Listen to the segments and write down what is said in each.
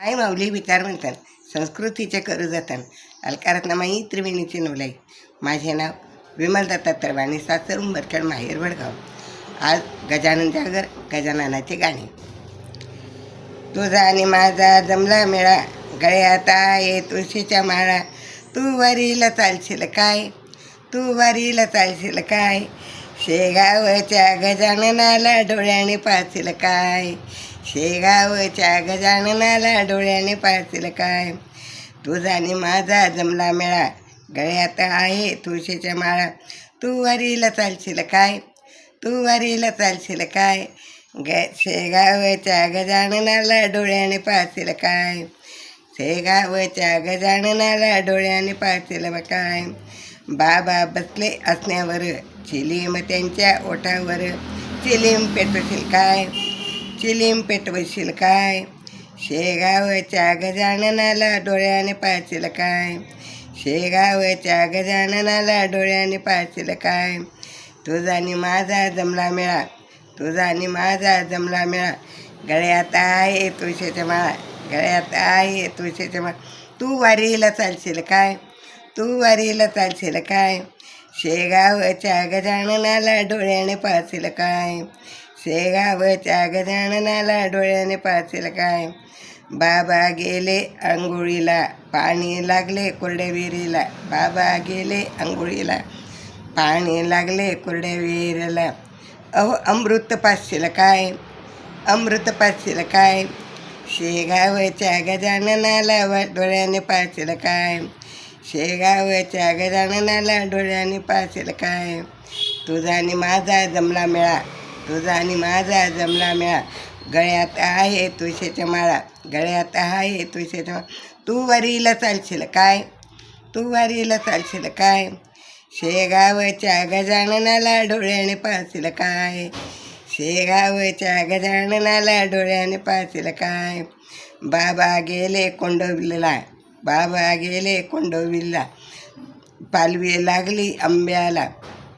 आई माऊली विचार म्हणतात संस्कृतीचे करू जातात अलकारात माई नवलाई. माझे नाव विमल दत्ता आणि सासर उंबरखेड माहेर वडगाव. आज गजानन जागर गजाननाचे गाणे. तुझा आणि माझा जमला मेळा गळ्यात आहे तुळशीच्या माळा. तू वारीला चालशील काय? तू वारीला चालशील काय? शेगावच्या गजाननाला डोळ्याने पाहशील काय? शेगावच्या गजाननाला डोळ्याने पाहशील काय? तुझा आणि माझा जमला मेळा. गळ्यात आहे तुळशीच्या माळा. तू वारीला चालशील काय? तू वारीला चालशील काय? ग शेगावच्या गजाननाला डोळ्याने पाहशील काय? शेगावच्या गजाननाला डोळ्याने पाहशील बा काय? बाबा बसले असण्यावर चिलीम त्यांच्या ओठावर. चिलीम पेटवशील काय? चिलीम पेटवशील काय? शेगावच्या गजाननाला डोळ्याने पाहशील काय? शेगावच्या गजाननाला डोळ्याने पाहशील काय? तुझा आणि माझा जमला मेळा तुझा आणि माझा जमला मेळा. गळ्यात आहे तुळशीच्या माळा गळ्यात आहे तुळशीच्या माळा तू वारीला चालशील काय? तू वारीला चालशील काय? शेगावच्या गजाननाला डोळ्याने पाहशील काय? शेगावच्या गजाननाला डोळ्याने पाहशील काय? बाबा गेले आंघोळीला. पाणी लागले कोरड्या विहिरीला बाबा गेले आंघोळीला. पाणी लागले कोरड्या विहिरीला अहो अमृत पाचशील काय? अमृत पाचशील काय? शेगावच्या गजाननाला व डोळ्याने पाचशील काय? शेगावच्या गजाननाला डोळ्याने पाचशील काय? तुझा आणि माझा जमला मेळा. तुझा आणि माझा जमला मेळा गळ्यात आहे तुळशीच्या माळा. गळ्यात आहे तुळशीच्या माळा. तू वारीला चालशील काय? तू वारीला चालशील काय? शेगावच्या गजाननाला डोळ्याने पाहशील काय? शेगावच्या गजाननाला डोळ्याने पाहशील काय? बाबा गेले कोंडविला बाबा गेले कोंडोबिलला. पालवी लागली आंब्याला.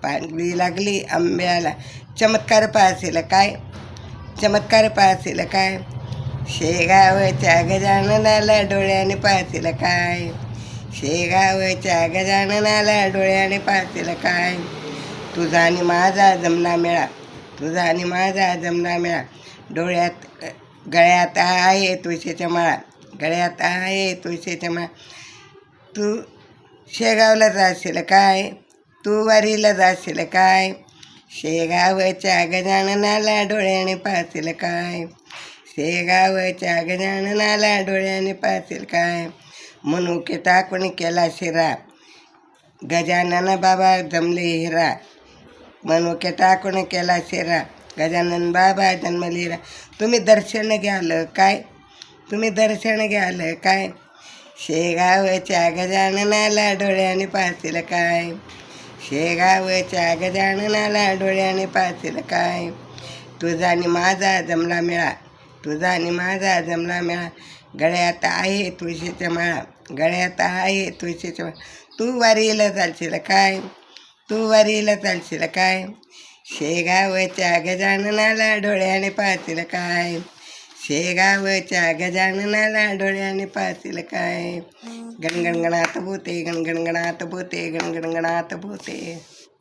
पालवी लागली आंब्याला. चमत्कार पाहशील काय? चमत्कार पाहशील काय? शेगावच्या गजाननाला डोळ्याने पाहशील काय? शेगावच्या गजाननाला डोळ्याने पाहशील काय? तुझा आणि माझा जमना मेळा. तुझा आणि माझा जमना मेळा. डोळ्यात गळ्यात आहे तुळशीच्या माळा. गळ्यात आहे तुळशीच्या माळा. तू शेगावला जाशील काय? तू वारीला जाशील काय? शेगावच्या गजाननाला डोळ्याने पाहतील काय? शेगावच्या गजाननाला डोळ्याने पाहतील काय? मनुके टाकून केला शिरा. गजानन बाबा जमले हिरा. मनुके टाकून केला शिरा. गजानन बाबा जन्मलिरा तुम्ही दर्शन घ्याल काय? तुम्ही दर्शन घ्याल काय? शेगावच्या गजाननाला डोळ्याने पाहतील काय? शेगावच्या गजाननाला डोळ्याने पाहशील काय? तुझा आणि माझा जमला मेळा तुझा आणि माझा जमला मेळा. गळ्यात आहे तुळशीच्या माळा गळ्यात आहे तुळशीच्या माळा. तू वारीला चालशील काय? तू वारीला चालशील काय? शेगावच्या गजाननाला डोळ्याने पाहतील काय? शेगावच्या गजाननाला डोळ्याने पाहशील काय. गणगणगणात भूते गणगणगणात भूते गणगणगणात भूते.